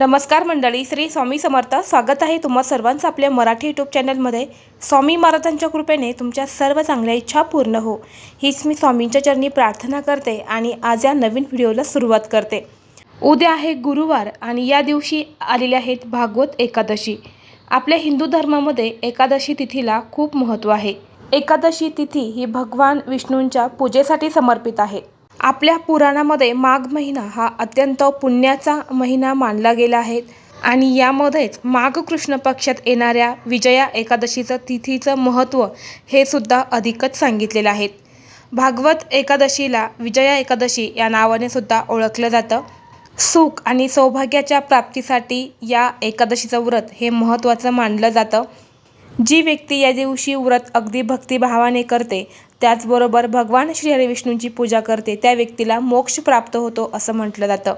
नमस्कार मंडळी श्री स्वामी समर्थ. स्वागत आहे तुम्हा सर्वांचं आपल्या मराठी यूट्यूब चॅनलमध्ये. स्वामी महाराजांच्या कृपेने तुमच्या सर्व चांगल्या इच्छा पूर्ण हो. हीच मी स्वामींच्या चरणी प्रार्थना करते आणि आज या नवीन व्हिडिओला सुरुवात करते. उद्या आहे गुरुवार आणि या दिवशी आलेले आहेत भागवत एकादशी. आपल्या हिंदू धर्मामध्ये एकादशी तिथीला खूप महत्त्व आहे. एकादशी तिथी ही भगवान विष्णूंच्या पूजेसाठी समर्पित आहे. आपल्या पुराणामध्ये माघ महिना हा अत्यंत पुण्याचा महिना मानला गेला आहे. आणि यामध्येच माघ कृष्ण पक्षात येणाऱ्या विजया एकादशीचं तिथीचं महत्त्व हे सुद्धा अधिकच सांगितलेलं आहे. भागवत एकादशीला विजया एकादशी या नावाने सुद्धा ओळखलं जातं. सुख आणि सौभाग्याच्या प्राप्तीसाठी या एकादशीचं व्रत हे महत्त्वाचं मानलं जातं. जी व्यक्ती या दिवशी व्रत अगदी भक्तिभावाने करते त्याचबरोबर भगवान श्री हरिविष्णूंची पूजा करते त्या व्यक्तीला मोक्ष प्राप्त होतो असं म्हटलं जातं.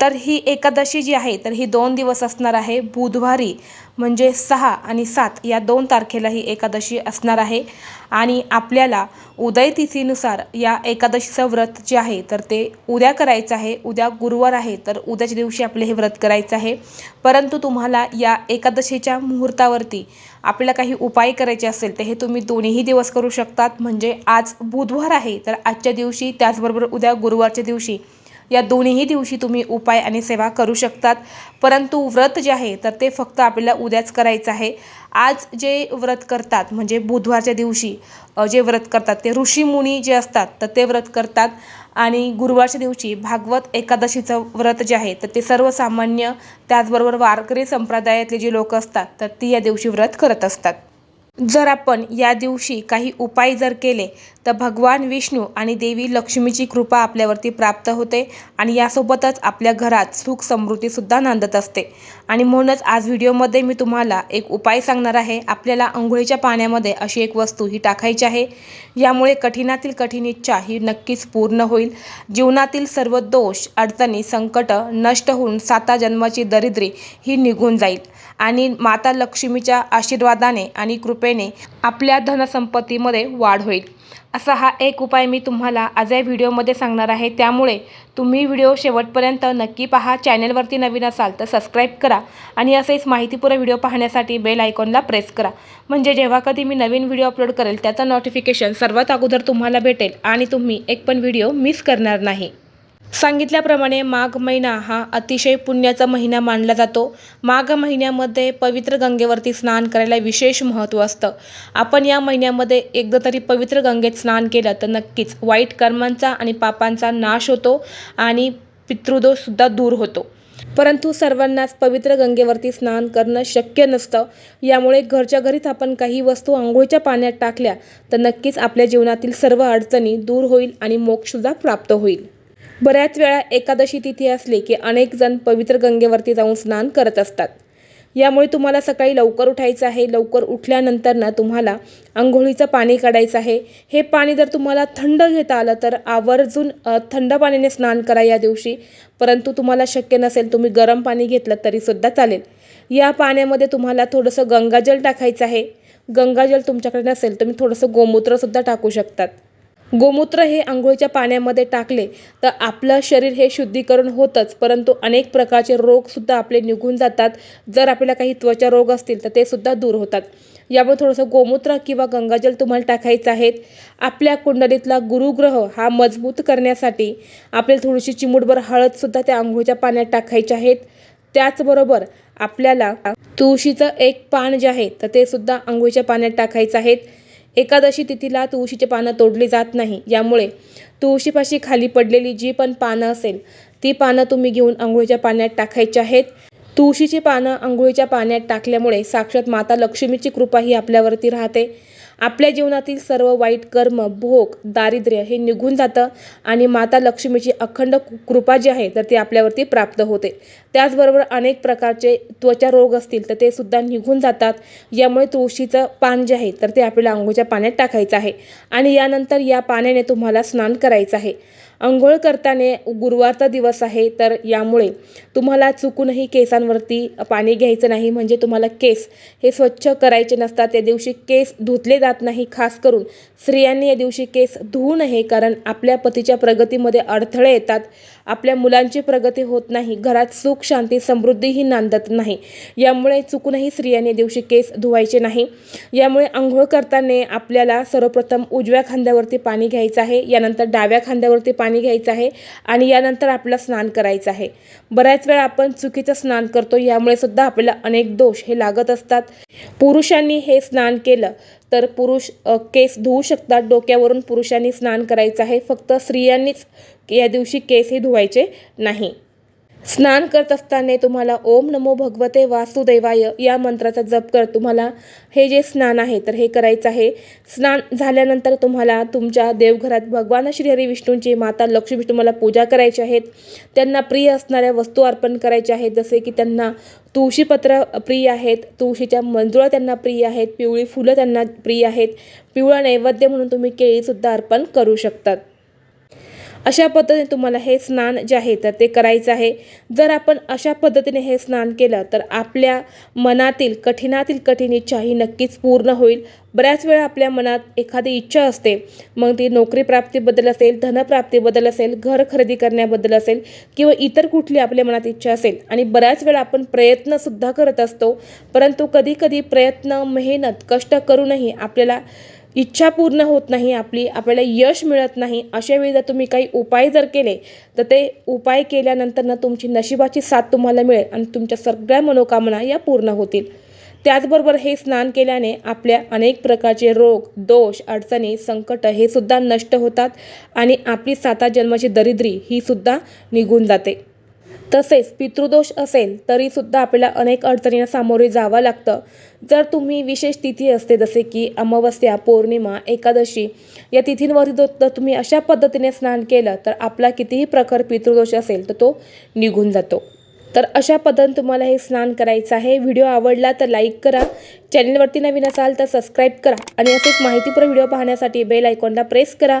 तर ही एकादशी जी आहे तर ही दोन दिवस असणार आहे बुधवारी. म्हणजे सहा आणि सात या दोन तारखेला ही एकादशी असणार आहे. आणि आपल्याला उदय तिथीनुसार या एकादशीचं व्रत जे आहे तर ते उद्या करायचं आहे. उद्या गुरुवार आहे तर उद्याच्या दिवशी आपले हे व्रत करायचं आहे. परंतु तुम्हाला या एकादशीच्या मुहूर्तावरती आपल्याला काही उपाय करायचे असेल तर हे तुम्ही दोन्हीही दिवस करू शकतात. म्हणजे आज बुधवार आहे तर आजच्या दिवशी त्याचबरोबर उद्या गुरुवारच्या दिवशी या दोन्हीही दिवशी तुम्ही उपाय आणि सेवा करू शकतात. परंतु व्रत जे आहे तर ते फक्त आपल्याला उद्याच करायचं आहे. आज जे व्रत करतात म्हणजे बुधवारच्या दिवशी जे व्रत करतात ते ऋषीमुनी जे असतात तर ते व्रत करतात. आणि गुरुवारच्या दिवशी भागवत एकादशीचं व्रत जे आहे तर ते सर्वसामान्य त्याचबरोबर वारकरी संप्रदायातले जे लोक असतात तर ती या दिवशी व्रत करत असतात. जर आपण या दिवशी काही उपाय जर केले तर भगवान विष्णू आणि देवी लक्ष्मीची कृपा आपल्यावरती प्राप्त होते आणि यासोबतच आपल्या घरात सुख समृद्धीसुद्धा नांदत असते. आणि म्हणूनच आज व्हिडिओमध्ये मी तुम्हाला एक उपाय सांगणार आहे. आपल्याला आंघोळीच्या पाण्यामध्ये अशी एक वस्तू ही टाकायची आहे. यामुळे कठीणातील कठीण इच्छा ही नक्कीच पूर्ण होईल. जीवनातील सर्व दोष अडचणी संकट नष्ट होऊन साता जन्माची दरिद्री ही निघून जाईल. आणि माता लक्ष्मीच्या आशीर्वादाने आणि कृपेने आपल्या धनसंपत्तीमध्ये वाढ होईल. असा हा एक उपाय मी तुम्हाला आज या व्हिडिओमध्ये सांगणार आहे. त्यामुळे तुम्ही व्हिडिओ शेवटपर्यंत नक्की पहा. चॅनलवरती नवीन असाल तर सबस्क्राईब करा आणि असेच माहितीपूर्ण व्हिडिओ पाहण्यासाठी बेल आयकॉनला प्रेस करा. म्हणजे जेव्हा कधी मी नवीन व्हिडिओ अपलोड करेल त्याचं नोटिफिकेशन सर्वात अगोदर तुम्हाला भेटेल आणि तुम्ही एक पण व्हिडिओ मिस करणार नाही. सांगितल्याप्रमाणे माघ महिना हा अतिशय पुण्याचा महिना मानला जातो. माघ महिन्यामध्ये पवित्र गंगेवरती स्नान करायला विशेष महत्त्व असतं. आपण या महिन्यामध्ये एकदा तरी पवित्र गंगेत स्नान केलं तर नक्कीच वाईट कर्मांचा आणि पापांचा नाश होतो आणि पितृदोषसुद्धा दूर होतो. परंतु सर्वांनाच पवित्र गंगेवरती स्नान करणं शक्य नसतं. यामुळे घरच्या घरीच आपण काही वस्तू आंघोळीच्या पाण्यात टाकल्या तर नक्कीच आपल्या जीवनातील सर्व अडचणी दूर होईल आणि मोक्षसुद्धा प्राप्त होईल. बऱ्याच वेळा एकादशी तिथी असली की अनेक जण पवित्र गंगेवरती जाऊन स्नान करत असतात. यामुळे तुम्हाला सकाळी लवकर उठायचं आहे. लवकर उठल्यानंतर ना तुम्हाला आंघोळीचं पाणी काढायचं आहे. हे पाणी जर तुम्हाला थंड घेता आलं तर आवर्जून थंड पाण्याने स्नान करा या दिवशी. परंतु तुम्हाला शक्य नसेल तुम्ही गरम पाणी घेतलं तरीसुद्धा चालेल. या पाण्यामध्ये तुम्हाला थोडंसं गंगाजल टाकायचं आहे. गंगाजल तुमच्याकडे नसेल तुम्ही थोडंसं गोमूत्रसुद्धा टाकू शकतात. गोमूत्र हे आंघोळीच्या पाण्यामध्ये टाकले तर आपलं शरीर हे शुद्धीकरण होतंच. परंतु अनेक प्रकारचे रोगसुद्धा आपले निघून जातात. जर आपल्याला काही त्वचा रोग असतील तर ते सुद्धा दूर होतात. यामुळे थोडंसं गोमूत्र किंवा गंगाजल तुम्हाला टाकायचं आहेत आपल्या कुंडलीतला गुरुग्रह हा मजबूत करण्यासाठी आपल्याला थोडीशी चिमूटभर हळदसुद्धा त्या आंघोळीच्या पाण्यात टाकायचे आहेत. त्याचबरोबर आपल्याला तुळशीचं एक पान जे आहे तर ते सुद्धा आंघोळीच्या पाण्यात टाकायचं आहेत एकादशी तिथीला तुळशीची पानं तोडली जात नाही. यामुळे तुळशीपाशी खाली पडलेली जी पण पानं असेल ती पानं तुम्ही घेऊन आंघोळीच्या पाण्यात टाकायची आहेत. तुळशीची पानं आंघोळीच्या पाण्यात टाकल्यामुळे साक्षात माता लक्ष्मीची कृपा ही आपल्यावरती राहते. आपल्या जीवनातील सर्व वाईट कर्म भोग दारिद्र्य हे निघून जातं आणि माता लक्ष्मीची अखंड कृपा जी आहे तर ती आपल्यावरती प्राप्त होते. त्याचबरोबर अनेक प्रकारचे त्वचा रोग असतील तर ते सुद्धा निघून जातात. यामुळे तुळशीचं पान जे आहे तर ते आपल्याला आंघोळच्या पाण्यात टाकायचं आहे. आणि यानंतर या पाण्याने तुम्हाला स्नान करायचं आहे. आंघोळ करताना गुरुवारचा दिवस आहे तर यामुळे तुम्हाला चुकूनही केसांवरती पाणी घ्यायचं नाही म्हणजे तुम्हाला केस हे स्वच्छ करायचे नसतात. त्या दिवशी केस धुतले जात नाही खास करून स्त्रियांनी या दिवशी केस धुवू नये कारण आपल्या पतीच्या प्रगतीमध्ये अडथळे येतात. आपल्या मुलांची प्रगती होत नाही घरात सुख शांती समृद्धीही नांदत नाही. यामुळे चुकूनही स्त्रियांनी या दिवशी केस धुवायचे नाही. यामुळे आंघोळ करताना आपल्याला सर्वप्रथम उजव्या खांद्यावरती पाणी घ्यायचं आहे यानंतर डाव्या खांद्यावरती पाणी पाणी घ्यायचं आहे आणि यानंतर आपल्याला स्नान करायचं आहे. बऱ्याच वेळा आपण चुकीचं स्नान करतो यामुळे सुद्धा आपल्याला अनेक दोष हे लागत असतात. पुरुषांनी हे स्नान केलं तर पुरुष केस धुवू शकतात. डोक्यावरून पुरुषांनी स्नान करायचं आहे. फक्त स्त्रियांनीच या दिवशी केस हे धुवायचे नाही. स्नान करत असताना तुम्हाला ओम नमो भगवते वासुदेवाय या मंत्राचा जप करत तुम्हाला हे जे स्नान आहे तर हे करायचं आहे. स्नान झाल्यानंतर तुम्हाला तुमच्या देवघरात भगवान श्रीहरी विष्णूंची माता लक्ष्मी तुम्हाला पूजा करायची आहेत. त्यांना प्रिय असणाऱ्या वस्तू अर्पण करायच्या आहेत जसे की त्यांना तुळशीपत्र प्रिय आहेत तुळशीच्या मंजुळा त्यांना प्रिय आहेत पिवळी फुलं त्यांना प्रिय आहेत. पिवळा नैवेद्य म्हणून तुम्ही केळीसुद्धा अर्पण करू शकतात. अशा पद्धतीने तुम्हाला हे स्नान जे आहे तर ते करायचं आहे. जर आपण अशा पद्धतीने हे स्नान केलं तर आपल्या मनातील कठीणातील कठीण इच्छा ही नक्कीच पूर्ण होईल. बऱ्याच वेळा आपल्या मनात एखादी इच्छा असते मग ती नोकरी प्राप्तीबद्दल असेल धनप्राप्तीबद्दल असेल घर खरेदी करण्याबद्दल असेल किंवा इतर कुठली आपल्या मनात इच्छा असेल आणि बऱ्याच वेळा आपण प्रयत्नसुद्धा करत असतो परंतु कधीकधी प्रयत्न मेहनत कष्ट करूनही आपल्याला इच्छा पूर्ण होत नाही आपली आपल्याला यश मिळत नाही अशा वेळी जर तुम्ही काही उपाय जर केले तर ते उपाय केल्यानंतर ना तुमची नशिबाची साथ तुम्हाला मिळेल आणि तुमच्या सगळ्या मनोकामना या पूर्ण होतील. त्याचबरोबर हे स्नान केल्याने आपल्या अनेक प्रकारचे रोग दोष अडचणी संकट हे सुद्धा नष्ट होतात आणि आपली साता जन्माची दरिद्री ही सुद्धा निघून जाते. तसेच पितृदोष असेल तरीसुद्धा आपल्याला अनेक अडचणींना सामोरे जावं लागतं. जर तुम्ही विशेष तिथी असते जसे की अमावस्या पौर्णिमा एकादशी या तिथींवरती जर जर तुम्ही अशा पद्धतीने स्नान केलं तर आपला कितीही प्रखर पितृदोष असेल तर तो निघून जातो. तर अशा पद्धतीने तुम्हाला हे स्नान करायचं आहे. व्हिडिओ आवडला तर लाईक करा. चॅनलवरती नवीन असाल तर सबस्क्राईब करा. आणि असेच माहितीपूर्ण व्हिडिओ पाहण्यासाठी बेल आयकॉनला प्रेस करा.